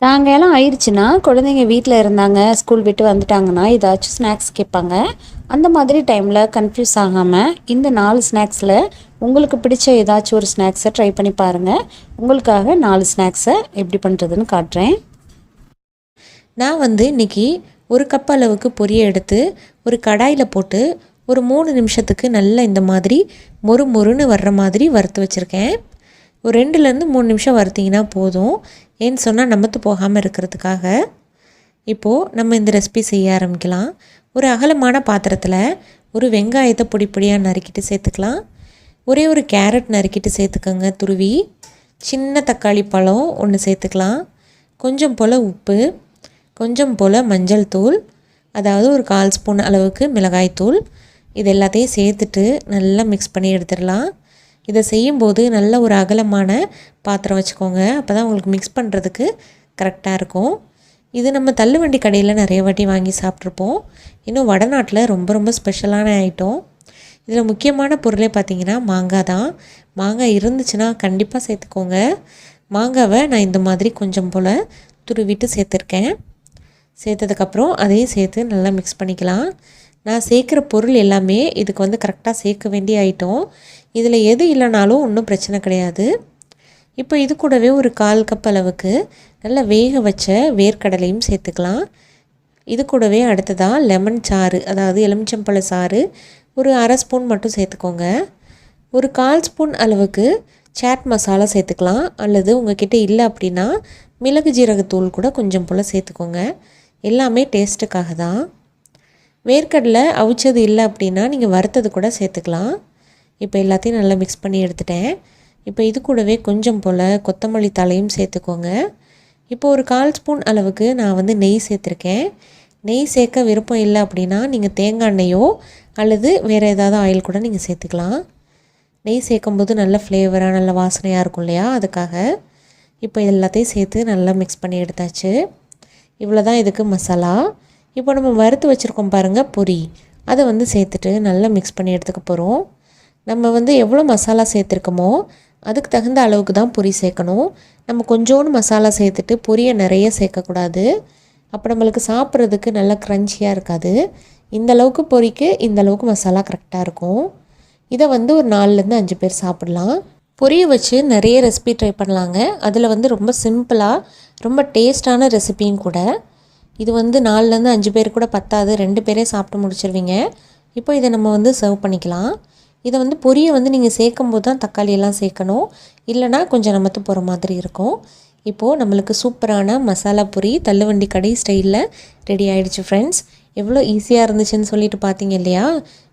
சாயங்காலம் ஆயிடுச்சுன்னா குழந்தைங்க வீட்டில் இருந்தாங்க ஸ்கூல் விட்டு வந்துட்டாங்கன்னா ஏதாச்சும் ஸ்நாக்ஸ் கேட்பாங்க. அந்த மாதிரி டைமில் கன்ஃபியூஸ் ஆகாமல் இந்த நாலு ஸ்நாக்ஸில் உங்களுக்கு பிடிச்ச ஏதாச்சும் ஒரு ஸ்நாக்ஸை ட்ரை பண்ணி பாருங்கள் உங்களுக்காக நாலு ஸ்நாக்ஸை எப்படி பண்ணுறதுன்னு காட்டுறேன். நான் வந்து இன்றைக்கி ஒரு கப் அளவுக்கு பொரிய எடுத்து ஒரு கடாயில் போட்டு ஒரு மூணு நிமிஷத்துக்கு நல்லா இந்த மாதிரி மொறு மொறுன்னு வர்ற மாதிரி வறுத்து வச்சுருக்கேன். ஒரு ரெண்டுலேருந்து மூணு நிமிஷம் வறுத்திங்கன்னா போதும். ஏன்னு சொன்னால் நமத்து போகாமல் இருக்கிறதுக்காக. இப்போது நம்ம இந்த ரெசிபி செய்ய ஆரம்பிக்கலாம். ஒரு அகலமான பாத்திரத்தில் ஒரு வெங்காயத்தை பொடி பொடியாக நறுக்கிட்டு சேர்த்துக்கலாம். ஒரே ஒரு கேரட் நறுக்கிட்டு சேர்த்துக்கோங்க துருவி. சின்ன தக்காளி பழம் ஒன்று சேர்த்துக்கலாம். கொஞ்சம் போல் உப்பு கொஞ்சம் போல் மஞ்சள் தூள் அதாவது ஒரு கால் ஸ்பூன் அளவுக்கு மிளகாய் தூள் இது எல்லாத்தையும் சேர்த்துட்டு நல்லா மிக்ஸ் பண்ணி எடுத்துடலாம். இதை செய்யும்போது நல்ல ஒரு அகலமான பாத்திரம் வச்சுக்கோங்க. அப்போ தான் உங்களுக்கு மிக்ஸ் பண்ணுறதுக்கு கரெக்டாக இருக்கும். இது நம்ம தள்ளுவண்டி கடையில் நிறைய வாட்டி வாங்கி சாப்பிட்ருப்போம் இன்னும் வடநாட்டில் ரொம்ப ரொம்ப ஸ்பெஷலான ஐட்டம் இதில் முக்கியமான பொருளே பார்த்திங்கன்னா மாங்காய் தான். மாங்காய் இருந்துச்சுன்னா கண்டிப்பாக சேர்த்துக்கோங்க. மாங்காவை நான் இந்த மாதிரி கொஞ்சம் போல் துருவிட்டு சேர்த்துருக்கேன். சேர்த்ததுக்கப்புறம் அதையும் சேர்த்து நல்லா மிக்ஸ் பண்ணிக்கலாம். நான் சேர்க்குற பொருள் எல்லாமே இதுக்கு வந்து கரெக்டாக சேர்க்க வேண்டிய ஐட்டம் இதில் எது இல்லைனாலும் ஒன்றும் பிரச்சனை கிடையாது. இப்போ இது கூடவே ஒரு கால் கப் அளவுக்கு நல்லா வேக வச்ச வேர்க்கடலையும் சேர்த்துக்கலாம். இது கூடவே அடுத்ததாக லெமன் சாறு அதாவது எலுமிச்சம்பழ சாறு ஒரு அரை ஸ்பூன் மட்டும் சேர்த்துக்கோங்க. ஒரு கால் ஸ்பூன் அளவுக்கு சாட் மசாலா சேர்த்துக்கலாம். அல்லது உங்ககிட்ட இல்லை அப்படின்னா மிளகு ஜீரகத்தூள் கூட கொஞ்சம் போல் சேர்த்துக்கோங்க. எல்லாமே டேஸ்ட்டுக்காக தான். வேர்க்கடலை அவிச்சது இல்லை அப்படின்னா நீங்கள் வறுத்தது கூட சேர்த்துக்கலாம். இப்போ எல்லாத்தையும் நல்லா மிக்ஸ் பண்ணி எடுத்துட்டேன். இப்போ இது கூடவே கொஞ்சம் போல் கொத்தமல்லி தலையும் சேர்த்துக்கோங்க. இப்போ ஒரு கால் ஸ்பூன் அளவுக்கு நான் வந்து நெய் சேர்த்துருக்கேன். நெய் சேர்க்க விருப்பம் இல்லை அப்படின்னா நீங்கள் தேங்காய் எண்ணெயோ அல்லது வேறு ஏதாவது ஆயில் கூட நீங்கள் சேர்த்துக்கலாம். நெய் சேர்க்கும்போது நல்ல ஃப்ளேவராக நல்ல வாசனையாக இருக்கும் இல்லையா? அதுக்காக இப்போ எல்லாத்தையும் சேர்த்து நல்லா மிக்ஸ் பண்ணி எடுத்தாச்சு. இவ்வளோ தான் இதுக்கு மசாலா. இப்போ நம்ம வறுத்து வச்சுருக்கோம் பாருங்கள் பொரி. அதை வந்து சேர்த்துட்டு நல்லா மிக்ஸ் பண்ணி எடுத்துக்க போகிறோம் நம்ம வந்து எவ்வளோ மசாலா சேர்த்துருக்கோமோ அதுக்கு தகுந்த அளவுக்கு தான் பொரி சேர்க்கணும். நம்ம கொஞ்சோண்டு மசாலா சேர்த்துட்டு பொரியை நிறைய சேர்க்கக்கூடாது. அப்போ நம்மளுக்கு சாப்பிட்றதுக்கு நல்லா க்ரன்ச்சியாக இருக்காது. இந்த அளவுக்கு பொரிக்கு இந்த அளவுக்கு மசாலா கரெக்டாக இருக்கும். இதை வந்து ஒரு நாலுலேருந்து அஞ்சு பேர் சாப்பிட்லாம். பொரிய வச்சு நிறைய ரெசிபி ட்ரை பண்ணலாங்க. அதில் வந்து ரொம்ப சிம்பிளாக ரொம்ப டேஸ்டான ரெசிபியும் கூட. இது வந்து நாலுலேருந்து அஞ்சு பேர் கூட பத்தாது. ரெண்டு பேரே சாப்பிட்டு முடிச்சிருவீங்க. இப்போ இதை நம்ம வந்து சர்வ் பண்ணிக்கலாம். இதை வந்து பொரியை வந்து நீங்கள் சேர்க்கும் போது தான் தக்காளியெல்லாம் சேர்க்கணும். இல்லைனா கொஞ்சம் நமத்து போகிற மாதிரி இருக்கும். இப்போது நம்மளுக்கு சூப்பரான மசாலா பொரி தள்ளுவண்டி கடை ஸ்டைலில் ரெடி ஆகிடுச்சு ஃப்ரெண்ட்ஸ் எவ்வளோ ஈஸியாக இருந்துச்சுன்னு சொல்லிட்டு பார்த்தீங்க இல்லையா?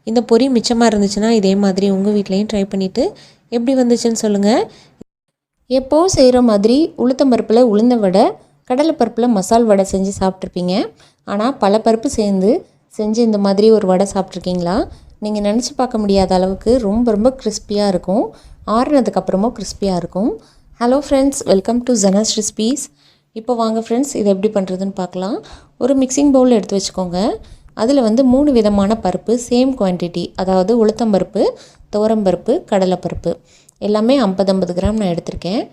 இந்த பொரி மிச்சமாக இருந்துச்சுன்னா இதே மாதிரி உங்கள் வீட்லேயும் ட்ரை பண்ணிவிட்டு எப்படி வந்துச்சுன்னு சொல்லுங்கள் எப்போவும் செய்கிற மாதிரி உளுத்தம்பருப்பில் உளுந்த வடை கடலைப்பருப்பில் மசால் வடை செஞ்சு சாப்பிட்ருப்பீங்க ஆனால் பல பருப்பு சேர்ந்து செஞ்சு இந்த மாதிரி ஒரு வடை சாப்பிட்ருக்கீங்களா நீங்கள் நினச்சி பார்க்க முடியாத அளவுக்கு ரொம்ப ரொம்ப கிறிஸ்பியாக இருக்கும். ஆறுனதுக்கப்புறமும் கிறிஸ்பியாக இருக்கும். Hello friends welcome to Jana's recipes இப்போ வாங்க ஃப்ரெண்ட்ஸ் இது எப்படி பண்ணுறதுன்னு பார்க்கலாம். ஒரு மிக்சிங் பவுல் எடுத்து வச்சுக்கோங்க. அதில் வந்து மூணு விதமான பருப்பு சேம் குவான்டிட்டி அதாவது உளுத்தம்பருப்பு துவரம்பருப்பு கடலைப்பருப்பு எல்லாமே ஐம்பது ஐம்பது கிராம் நான் எடுத்திருக்கேன்.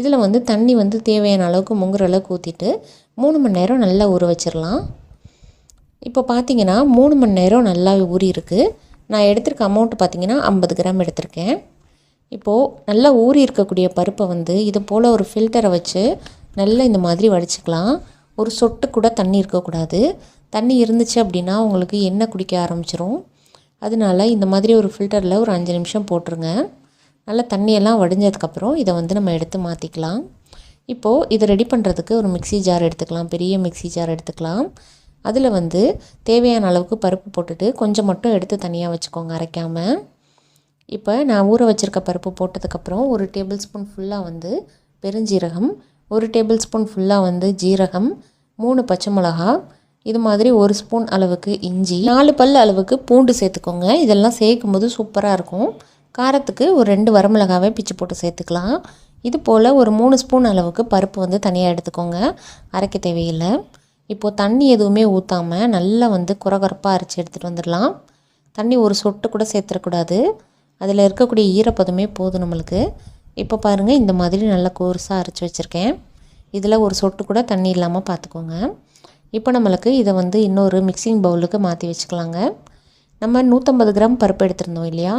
இதில் வந்து தண்ணி வந்து தேவையான அளவுக்கு முங்குற அளவுக்கு ஊற்றிட்டு மூணு மணி நேரம் நல்லா ஊற வச்சிடலாம் இப்போ பார்த்தீங்கன்னா மூணு மணி நேரம் நல்லா ஊறி இருக்குது நான் எடுத்திருக்க அமௌண்ட் பார்த்தீங்கன்னா ஐம்பது கிராம் எடுத்திருக்கேன். இப்போது நல்லா ஊறி இருக்கக்கூடிய பருப்பை வந்து இது போல் ஒரு ஃபில்டரை வச்சு நல்லா இந்த மாதிரி வடிச்சுக்கலாம். ஒரு சொட்டு கூட தண்ணி இருக்கக்கூடாது. தண்ணி இருந்துச்சு அப்படின்னா உங்களுக்கு எண்ணெய் குடிக்க ஆரம்பிச்சிரும். அதனால இந்த மாதிரி ஒரு ஃபில்டரில் ஒரு அஞ்சு நிமிஷம் போட்டுருங்க. நல்லா தண்ணியெல்லாம் வடிஞ்சதுக்கப்புறம் இதை வந்து நம்ம எடுத்து மாற்றிக்கலாம் இப்போது இதை ரெடி பண்ணுறதுக்கு ஒரு மிக்ஸி ஜார் எடுத்துக்கலாம். பெரிய மிக்ஸி ஜார் எடுத்துக்கலாம். அதில் வந்து தேவையான அளவுக்கு பருப்பு போட்டுட்டு கொஞ்சம் மட்டும் எடுத்து தனியாக வச்சுக்கோங்க அரைக்காமல் இப்போ நான் ஊற வச்சுருக்க பருப்பு போட்டதுக்கப்புறம் ஒரு டேபிள் ஸ்பூன் ஃபுல்லாக வந்து பெருஞ்சீரகம் ஒரு டேபிள் ஸ்பூன் ஃபுல்லாக வந்து ஜீரகம் மூணு பச்சை மிளகா இது மாதிரி ஒரு ஸ்பூன் அளவுக்கு இஞ்சி நாலு பல் அளவுக்கு பூண்டு சேர்த்துக்கோங்க. இதெல்லாம் சேர்க்கும் போது சூப்பராக இருக்கும். காரத்துக்கு ஒரு ரெண்டு வரமிளகாவே பிச்சு போட்டு சேர்த்துக்கலாம். இது போல் ஒரு மூணு ஸ்பூன் அளவுக்கு பருப்பு வந்து தனியாக எடுத்துக்கோங்க. அரைக்க தேவையில்லை. இப்போது தண்ணி எதுவுமே ஊற்றாமல் நல்லா வந்து குறகுறப்பாக அரைச்சி எடுத்துகிட்டு வந்துடலாம். தண்ணி ஒரு சொட்டு கூட சேர்த்துடக்கூடாது அதில் இருக்கக்கூடிய ஈரப்பதமே போதும் நம்மளுக்கு. இப்போ பாருங்கள் இந்த மாதிரி நல்லா கோர்ஸாக அரைச்சி வச்சுருக்கேன். இதில் ஒரு சொட்டு கூட தண்ணி இல்லாமல் பார்த்துக்கோங்க இப்போ நம்மளுக்கு இதை வந்து இன்னொரு மிக்சிங் பவுலுக்கு மாற்றி வச்சுக்கலாங்க. நம்ம நூற்றம்பது கிராம் பருப்பு எடுத்திருந்தோம் இல்லையா?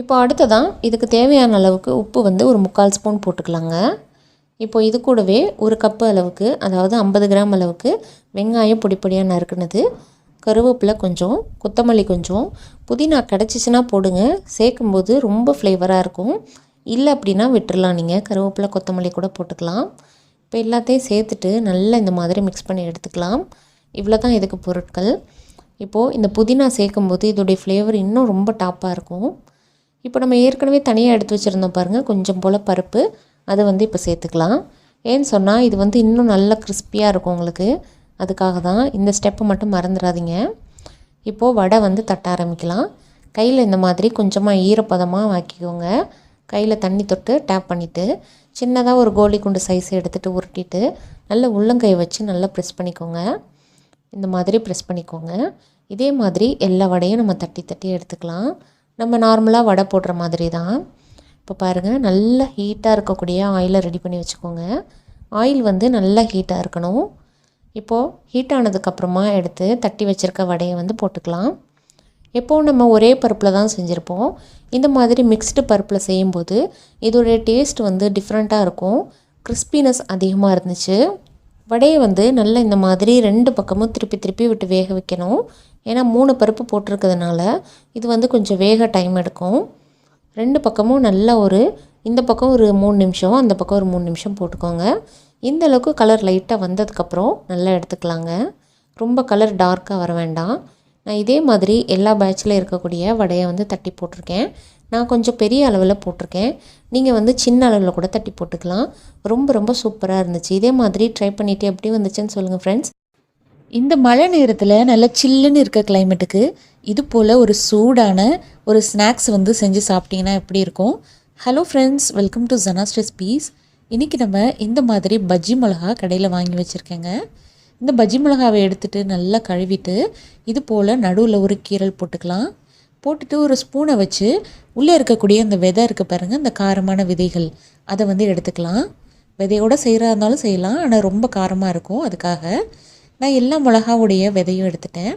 இப்போ அடுத்ததான் இதுக்கு தேவையான அளவுக்கு உப்பு வந்து ஒரு முக்கால் ஸ்பூன் போட்டுக்கலாங்க. இப்போ இது கூடவே ஒரு கப்பு அளவுக்கு அதாவது ஐம்பது கிராம் அளவுக்கு வெங்காயம் பொடி பொடியாக நறுக்குனது கருவேப்பிலை கொஞ்சம் கொத்தமல்லி கொஞ்சம். புதினா கிடச்சிச்சின்னா போடுங்க. சேர்க்கும்போது ரொம்ப ஃப்ளேவராக இருக்கும். இல்லை அப்படின்னா விட்டுடலாம் நீங்கள் கருவேப்பிலை கொத்தமல்லி கூட போட்டுக்கலாம். இப்போ எல்லாத்தையும் சேர்த்துட்டு நல்லா இந்த மாதிரி மிக்ஸ் பண்ணி எடுத்துக்கலாம். இவ்வளோ தான் இதுக்கு பொருட்கள். இப்போது இந்த புதினா சேர்க்கும்போது இதோடைய ஃப்ளேவர் இன்னும் ரொம்ப டாப்பாக இருக்கும். இப்போ நம்ம ஏற்கனவே தனியாக எடுத்து வச்சுருந்தோம் பாருங்கள் கொஞ்சம் போல் பருப்பு. அது வந்து இப்போ சேர்த்துக்கலாம். ஏன்னு சொன்னால் இது வந்து இன்னும் நல்லா கிறிஸ்பியாக இருக்கும் உங்களுக்கு. அதுக்காக தான் இந்த ஸ்டெப்பை மட்டும் மறந்துடாதீங்க. இப்போது வடை வந்து தட்ட ஆரம்பிக்கலாம். கையில் இந்த மாதிரி கொஞ்சமாக ஈரப்பதமாக ஆக்கிக்கோங்க. கையில் தண்ணி தொட்டு டேப் பண்ணிவிட்டு சின்னதாக ஒரு கோலி குண்டு சைஸ் எடுத்துகிட்டு உருட்டிட்டு நல்லா உள்ளங்கை வச்சு நல்லா ப்ரெஸ் பண்ணிக்கோங்க. இந்த மாதிரி ப்ரெஸ் பண்ணிக்கோங்க. இதே மாதிரி எல்லா வடையும் நம்ம தட்டி தட்டி எடுத்துக்கலாம். நம்ம நார்மலாக வடை போடுற மாதிரி தான். இப்போ பாருங்கள் நல்லா ஹீட்டாக இருக்கக்கூடிய ஆயிலை ரெடி பண்ணி வச்சுக்கோங்க. ஆயில் வந்து நல்லா ஹீட்டாக இருக்கணும். இப்போது ஹீட் ஆனதுக்கப்புறமா எடுத்து தட்டி வச்சுருக்க வடையை வந்து போட்டுக்கலாம். எப்போவும் நம்ம ஒரே பருப்பில் தான் செஞ்சுருப்போம். இந்த மாதிரி மிக்ஸ்டு பருப்பில் செய்யும்போது இதோடைய டேஸ்ட் வந்து டிஃப்ரெண்ட்டாக இருக்கும். கிறிஸ்பினஸ் அதிகமாக இருந்துச்சு. வடையை வந்து நல்லா இந்த மாதிரி ரெண்டு பக்கமும் திருப்பி திருப்பி விட்டு வேக வைக்கணும். ஏன்னா மூணு பருப்பு போட்டிருக்கிறதுனால இது வந்து கொஞ்சம் வேக டைம் எடுக்கும். ரெண்டு பக்கமும் நல்லா ஒரு இந்த பக்கம் ஒரு மூணு நிமிஷம் அந்த பக்கம் ஒரு மூணு நிமிஷம் போட்டுக்கோங்க. இந்த அளவுக்கு கலர் லைட்டாக வந்ததுக்கப்புறம் நல்லா எடுத்துக்கலாங்க. ரொம்ப கலர் டார்க்காக வர வேண்டாம். நான் இதே மாதிரி எல்லா பேட்சில் இருக்கக்கூடிய வடையை வந்து தட்டி போட்டிருக்கேன். நான் கொஞ்சம் பெரிய அளவில் போட்டிருக்கேன். நீங்கள் வந்து சின்ன அளவில் கூட தட்டி போட்டுக்கலாம். ரொம்ப ரொம்ப சூப்பராக இருந்துச்சு. இதே மாதிரி ட்ரை பண்ணிவிட்டு எப்படி வந்துச்சுன்னு சொல்லுங்கள் ஃப்ரெண்ட்ஸ் இந்த மழை நேரத்தில் நல்ல சில்லுன்னு இருக்க கிளைமேட்டுக்கு இது போல் ஒரு சூடான ஒரு ஸ்நாக்ஸ் வந்து செஞ்சு சாப்பிட்டிங்கன்னா எப்படி இருக்கும்? Hello friends welcome to Jana's recipes இன்றைக்கி நம்ம இந்த மாதிரி பஜ்ஜி மிளகா கடையில் வாங்கி வச்சுருக்கேங்க. இந்த பஜ்ஜி மிளகாவை எடுத்துகிட்டு நல்லா கழுவிட்டு இது போல் நடுவில் ஒரு கீரல் போட்டுக்கலாம். போட்டுட்டு ஒரு ஸ்பூனை வச்சு உள்ளே இருக்கக்கூடிய அந்த விதை இருக்க பாருங்கள் அந்த காரமான விதைகள் அதை வந்து எடுத்துக்கலாம். விதையோடு செய்கிறா இருந்தாலும் செய்யலாம் ஆனால் ரொம்ப காரமாக இருக்கும். அதுக்காக நான் எல்லா மிளகாவுடைய விதையும் எடுத்துட்டேன்.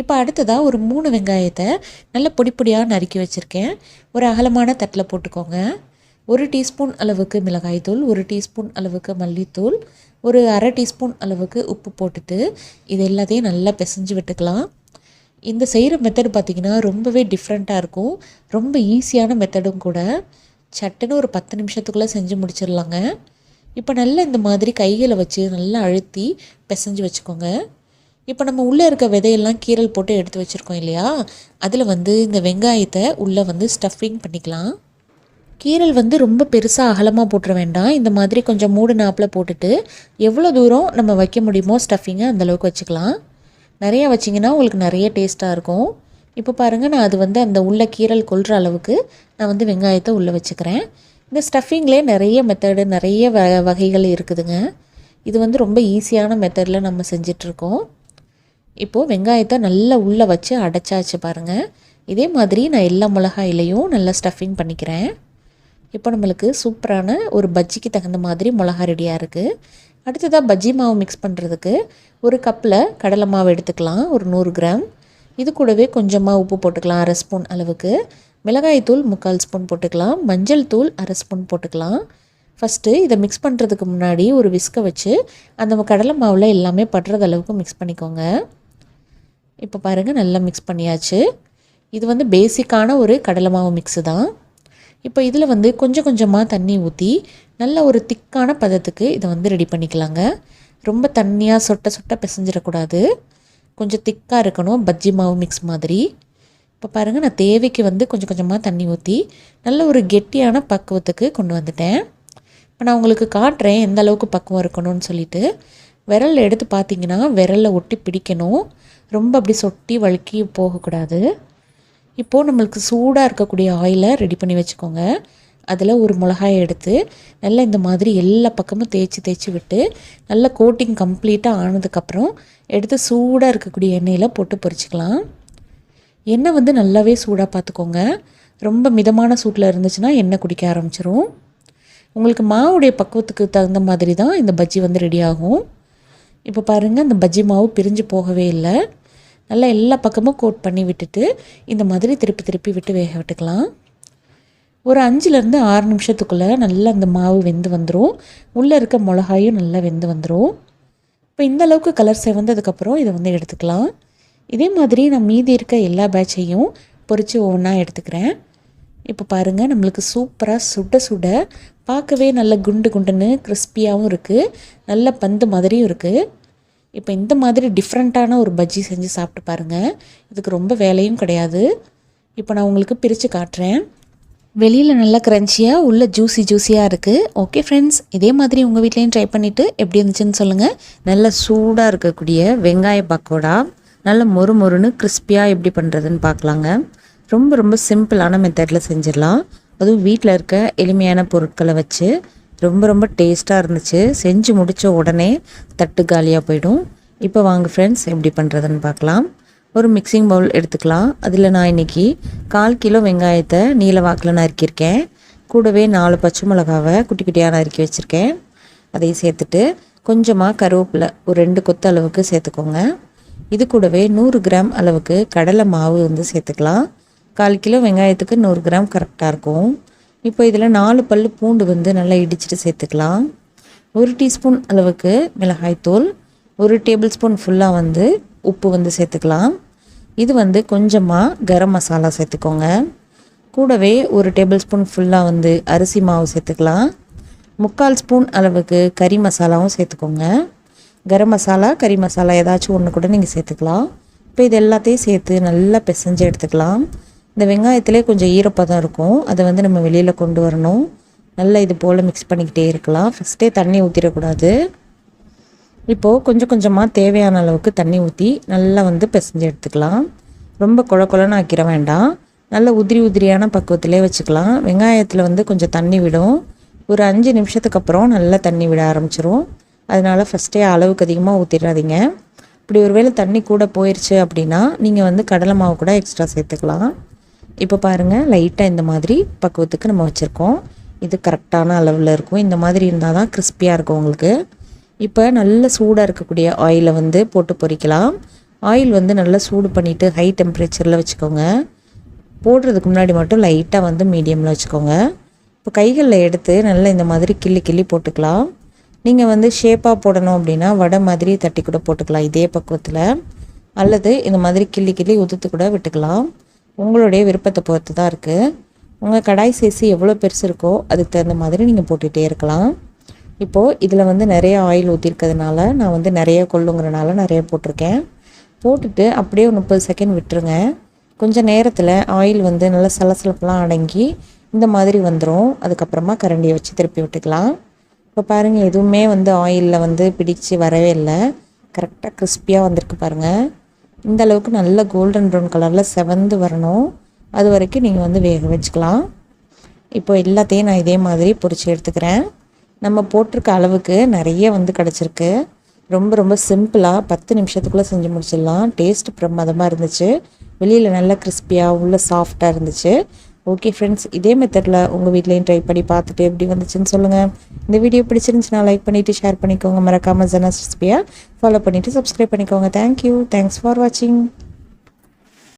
இப்போ அடுத்ததாக ஒரு மூணு வெங்காயத்தை நல்லா பொடி பொடியாக நறுக்கி வச்சுருக்கேன். ஒரு அகலமான தட்டில் போட்டுக்கோங்க. ஒரு டீஸ்பூன் அளவுக்கு மிளகாய்த்தூள் ஒரு டீஸ்பூன் அளவுக்கு மல்லித்தூள் ஒரு அரை டீஸ்பூன் அளவுக்கு உப்பு போட்டுட்டு இது எல்லாத்தையும் நல்லா பிசைஞ்சு விட்டுக்கலாம். இந்த செய்கிற மெத்தடு பார்த்திங்கன்னா ரொம்பவே டிஃப்ரெண்ட்டாக இருக்கும். ரொம்ப ஈஸியான மெத்தடும் கூட. சட்டுன்னு ஒரு பத்து நிமிஷத்துக்குள்ளே செஞ்சு முடிச்சிடலாங்க. இப்போ நல்லா இந்த மாதிரி கைகளை வச்சு நல்லா அழுத்தி பிசைஞ்சு வச்சுக்கோங்க. இப்போ நம்ம உள்ளே இருக்க விதையெல்லாம் கீரல் போட்டு எடுத்து வச்சுருக்கோம் இல்லையா? அதில் வந்து இந்த வெங்காயத்தை உள்ளே வந்து ஸ்டஃபிங் பண்ணிக்கலாம். கீரல் வந்து ரொம்ப பெருசாக அகலமாக போட்டுற வேண்டாம். இந்த மாதிரி கொஞ்சம் மூடு நாப்பில் போட்டுட்டு எவ்வளோ தூரம் நம்ம வைக்க முடியுமோ ஸ்டஃபிங்கை அந்தளவுக்கு வச்சுக்கலாம். நிறையா வச்சிங்கன்னா உங்களுக்கு நிறைய டேஸ்ட்டாக இருக்கும். இப்போ பாருங்கள் நான் அது வந்து அந்த உள்ள கீரல் கொள்கிற அளவுக்கு நான் வந்து வெங்காயத்தை உள்ளே வச்சுக்கிறேன். இந்த ஸ்டஃபிங்லேயே நிறைய மெத்தடு நிறைய வ வகைகள் இருக்குதுங்க. இது வந்து ரொம்ப ஈஸியான மெத்தடில் நம்ம செஞ்சிட்ருக்கோம். இப்போது வெங்காயத்தை நல்லா உள்ளே வச்சு அடைச்சாச்சு பாருங்கள் இதே மாதிரி நான் எல்லா மிளகாயிலையும் நல்லா ஸ்டஃபிங் பண்ணிக்கிறேன். இப்போ நம்மளுக்கு சூப்பரான ஒரு பஜ்ஜிக்கு தகுந்த மாதிரி மிளகா ரெடியாக இருக்குது அடுத்ததாக பஜ்ஜி மாவு மிக்ஸ் பண்ணுறதுக்கு ஒரு கப்பில் கடலை மாவு எடுத்துக்கலாம் ஒரு நூறு கிராம் இது கூடவே கொஞ்சமாக உப்பு போட்டுக்கலாம் அரை ஸ்பூன் அளவுக்கு. மிளகாய்த்தூள் முக்கால் ஸ்பூன் போட்டுக்கலாம். மஞ்சள் தூள் அரை ஸ்பூன் போட்டுக்கலாம். ஃபஸ்ட்டு இதை மிக்ஸ் பண்ணுறதுக்கு முன்னாடி ஒரு விஸ்கை வச்சு அந்த கடலை மாவில் எல்லாமே படுறது அளவுக்கு மிக்ஸ் பண்ணிக்கோங்க. இப்போ பாருங்கள் நல்லா மிக்ஸ் பண்ணியாச்சு. இது வந்து பேசிக்கான ஒரு கடலை மாவு மிக்ஸு தான். இப்போ இதில் வந்து கொஞ்சம் கொஞ்சமாக தண்ணி ஊற்றி நல்ல ஒரு திக்கான பதத்துக்கு இதை வந்து ரெடி பண்ணிக்கலாங்க. ரொம்ப தண்ணியாக சொட்ட சொட்ட பிசைஞ்சிடக்கூடாது. கொஞ்சம் திக்காக இருக்கணும் பஜ்ஜி மாவு மிக்ஸ் மாதிரி. இப்போ பாருங்கள் நான் தேவைக்கு வந்து கொஞ்சம் கொஞ்சமாக தண்ணி ஊற்றி நல்ல ஒரு கெட்டியான பக்குவத்துக்கு கொண்டு வந்துட்டேன். இப்போ நான் உங்களுக்கு காட்டுறேன் எந்த அளவுக்கு பக்குவம் இருக்கணும்னு சொல்லிட்டு. விரலில் எடுத்து பார்த்தீங்கன்னா விரலில் ஒட்டி பிடிக்கணும். ரொம்ப அப்படி சொட்டி வழுக்கி போகக்கூடாது. இப்போது நம்மளுக்கு சூடாக இருக்கக்கூடிய ஆயிலை ரெடி பண்ணி வச்சுக்கோங்க. அதில் ஒரு மிளகாயை எடுத்து நல்லா இந்த மாதிரி எல்லா பக்கமும் தேய்ச்சி தேய்ச்சி விட்டு நல்லா கோட்டிங் கம்ப்ளீட்டாக ஆனதுக்கப்புறம் எடுத்து சூடாக இருக்கக்கூடிய எண்ணெயில் போட்டு பொரிச்சிக்கலாம். எண்ணெய் வந்து நல்லாவே சூடாக பார்த்துக்கோங்க ரொம்ப மிதமான சூட்டில் இருந்துச்சுன்னா எண்ணெய் குடிக்க ஆரம்பிச்சிரும். உங்களுக்கு மாவுடைய பக்குவத்துக்கு தகுந்த மாதிரி தான் இந்த பஜ்ஜி வந்து ரெடி ஆகும். இப்போ பாருங்கள் இந்த பஜ்ஜி மாவு பிரிஞ்சு போகவே இல்லை. நல்லா எல்லா பக்கமும் கோட் பண்ணி விட்டுட்டு இந்த மாதிரி திருப்பி திருப்பி விட்டு வேக விட்டுக்கலாம். ஒரு அஞ்சுலேருந்து ஆறு நிமிஷத்துக்குள்ளே நல்லா அந்த மாவு வெந்து வந்துடும் உள்ளே இருக்க மிளகாயும் நல்லா வெந்து வந்துடும் இப்போ இந்த அளவுக்கு கலர் செவந்ததுக்கப்புறம் இதை வந்து எடுத்துக்கலாம். இதே மாதிரி நான் மீதி இருக்க எல்லா பேட்சையும் பொறிச்சு ஒவ்வொன்றா எடுத்துக்கிறேன். இப்போ பாருங்கள் நம்மளுக்கு சூப்பராக சுட சுட பார்க்கவே நல்ல குண்டு குண்டுன்னு கிறிஸ்பியாகவும் இருக்குது நல்ல பந்து மாதிரியும் இருக்குது இப்போ இந்த மாதிரி டிஃப்ரெண்ட்டான ஒரு பஜ்ஜி செஞ்சு சாப்பிட்டு பாருங்கள் இதுக்கு ரொம்ப வேலையும் கிடையாது. இப்போ நான் உங்களுக்கு பிரித்து காட்டுறேன். வெளியில் நல்லா க்ரன்ச்சியாக உள்ளே ஜூஸி ஜூஸியாக இருக்குது ஓகே ஃப்ரெண்ட்ஸ் இதே மாதிரி உங்கள் வீட்லேயும் ட்ரை பண்ணிவிட்டு எப்படி இருந்துச்சுன்னு சொல்லுங்கள் நல்ல சூடாக இருக்கக்கூடிய வெங்காய பக்கோடா. நல்ல மொறு மொறுன்னு கிறிஸ்பியாக எப்படி பண்ணுறதுன்னு பார்க்கலாங்க. ரொம்ப ரொம்ப சிம்பிளான மெத்தடில் செஞ்சிடலாம். அதுவும் வீட்டில் இருக்க எளிமையான பொருட்களை வச்சு ரொம்ப ரொம்ப டேஸ்ட்டாக இருந்துச்சு. செஞ்சு முடித்த உடனே தட்டு காலியாக போயிடும். இப்போ வாங்க ஃப்ரெண்ட்ஸ் எப்படி பண்ணுறதுன்னு பார்க்கலாம். ஒரு மிக்சிங் பவுல் எடுத்துக்கலாம். அதில் நான் இன்றைக்கி கால் கிலோ வெங்காயத்தை நீல வாக்கில் நறுக்கியிருக்கேன் கூடவே நாலு பச்சை மிளகாவை குட்டி குட்டியாக நறுக்கி வச்சுருக்கேன். அதையும் சேர்த்துட்டு கொஞ்சமாக கருவேப்பிலை ஒரு ரெண்டு கொத்து அளவுக்கு சேர்த்துக்கோங்க. இது கூடவே நூறு கிராம் அளவுக்கு கடலை மாவு வந்து சேர்த்துக்கலாம். கால் கிலோ வெங்காயத்துக்கு நூறு கிராம் கரெக்டாக இருக்கும். இப்போ இதில் நாலு பல் பூண்டு வந்து நல்லா இடிச்சிட்டு சேர்த்துக்கலாம். ஒரு டீஸ்பூன் அளவுக்கு மிளகாய்த்தூள் ஒரு டேபிள் ஸ்பூன் ஃபுல்லாக வந்து உப்பு வந்து சேர்த்துக்கலாம். இது வந்து கொஞ்சமாக கரம் மசாலா சேர்த்துக்கோங்க. கூடவே ஒரு டேபிள் ஸ்பூன் ஃபுல்லாக வந்து அரிசி மாவு சேர்த்துக்கலாம். முக்கால் ஸ்பூன் அளவுக்கு கறி மசாலாவும் சேர்த்துக்கோங்க. கரம் மசாலா கறி மசாலா ஏதாச்சும் ஒன்று கூட நீங்கள் சேர்த்துக்கலாம். இப்போ இது எல்லாத்தையும் சேர்த்து நல்லா பிசைஞ்சு எடுத்துக்கலாம். இந்த வெங்காயத்திலே கொஞ்சம் ஈரப்பதம் இருக்கும். அதை வந்து நம்ம வெளியில் கொண்டு வரணும். நல்லா இது போல் மிக்ஸ் பண்ணிக்கிட்டே இருக்கலாம். ஃபஸ்ட்டே தண்ணி ஊற்றிடக்கூடாது இப்போது கொஞ்சம் கொஞ்சமாக தேவையான அளவுக்கு தண்ணி ஊற்றி நல்லா வந்து பிசைஞ்சு எடுத்துக்கலாம். ரொம்ப குழ குழன்னு ஆக்கிட வேண்டாம். நல்ல உதிரி உதிரியான பக்குவத்திலே வச்சுக்கலாம். வெங்காயத்தில் வந்து கொஞ்சம் தண்ணி விடும். ஒரு அஞ்சு நிமிஷத்துக்கு அப்புறம் நல்லா தண்ணி விட ஆரம்பிச்சிரும். அதனால் ஃபஸ்ட்டே அளவுக்கு அதிகமாக ஊற்றிடாதீங்க இப்படி ஒருவேளை தண்ணி கூட போயிடுச்சு அப்படின்னா நீங்கள் வந்து கடலை மாவு கூட எக்ஸ்ட்ரா சேர்த்துக்கலாம். இப்போ பாருங்கள் லைட்டாக இந்த மாதிரி பக்குவத்துக்கு நம்ம வச்சுருக்கோம். இது கரெக்டான அளவில் இருக்கும். இந்த மாதிரி இருந்தால் தான் கிறிஸ்பியாக இருக்கும் உங்களுக்கு. இப்போ நல்ல சூடாக இருக்கக்கூடிய ஆயிலை வந்து போட்டு பொறிக்கலாம். ஆயில் வந்து நல்லா சூடு பண்ணிவிட்டு ஹை டெம்பரேச்சரில் வச்சுக்கோங்க. போடுறதுக்கு முன்னாடி மட்டும் லைட்டாக வந்து மீடியமில் வச்சுக்கோங்க. இப்போ கைகளில் எடுத்து நல்லா இந்த மாதிரி கிள்ளி கிள்ளி போட்டுக்கலாம். நீங்கள் வந்து ஷேப்பாக போடணும் அப்படின்னா வடை மாதிரி தட்டி கூட போட்டுக்கலாம் இதே பக்குவத்தில். அல்லது இந்த மாதிரி கிள்ளி கிள்ளி உதுத்து கூட விட்டுக்கலாம். உங்களுடைய விருப்பத்தை பொறுத்து தான் இருக்குது உங்கள் கடாய் சைஸு எவ்வளோ பெருசு இருக்கோ அதுக்கு தகுந்த மாதிரி நீங்கள் போட்டுகிட்டே இருக்கலாம். இப்போது இதில் வந்து நிறைய ஆயில் ஊற்றிருக்கிறதுனால நான் வந்து நிறைய கொள்ளுங்கிறனால நிறைய போட்டிருக்கேன். போட்டுட்டு அப்படியே ஒரு முப்பது செகண்ட் விட்டுருங்க. கொஞ்சம் நேரத்தில் ஆயில் வந்து நல்லா சலசலப்பெலாம் அடங்கி இந்த மாதிரி வந்துடும் அதுக்கப்புறமா கரண்டியை வச்சு திருப்பி விட்டுக்கலாம். இப்போ பாருங்கள் எதுவுமே வந்து ஆயிலில் வந்து பிடிச்சி வரவே இல்லை. கரெக்டாக கிறிஸ்பியாக வந்திருக்கு பாருங்கள் இந்த அளவுக்கு நல்ல கோல்டன் ப்ரௌன் கலரில் செவந்து வரணும். அது வரைக்கும் நீங்கள் வந்து வேக வச்சுக்கலாம். இப்போ எல்லாத்தையும் நான் இதே மாதிரி பொரிச்சு எடுத்துக்கிறேன். நம்ம போட்டிருக்க அளவுக்கு நிறைய வந்து கிடச்சிருக்கு. ரொம்ப ரொம்ப சிம்பிளாக பத்து நிமிஷத்துக்குள்ளே செஞ்சு முடிச்சிடலாம். டேஸ்ட் பிரமாதமாக இருந்துச்சு. வெளியில் நல்லா கிறிஸ்பியாக உள்ள சாஃப்டாக இருந்துச்சு. ஓகே ஃப்ரெண்ட்ஸ் இதே மெத்தடில் உங்கள் வீட்லேயும் ட்ரை பண்ணி பார்த்துட்டு எப்படி வந்துச்சுன்னு சொல்லுங்கள் இந்த வீடியோ பிடிச்சிருந்துச்சுன்னா லைக் பண்ணிவிட்டு ஷேர் பண்ணிக்கோங்க. மறக்காமல் ஜனஸ் ரெசிபியாக ஃபாலோ பண்ணிவிட்டு சப்ஸ்கிரைப் பண்ணிக்கோங்க. தேங்க்யூ தேங்க்ஸ் ஃபார் வாட்சிங்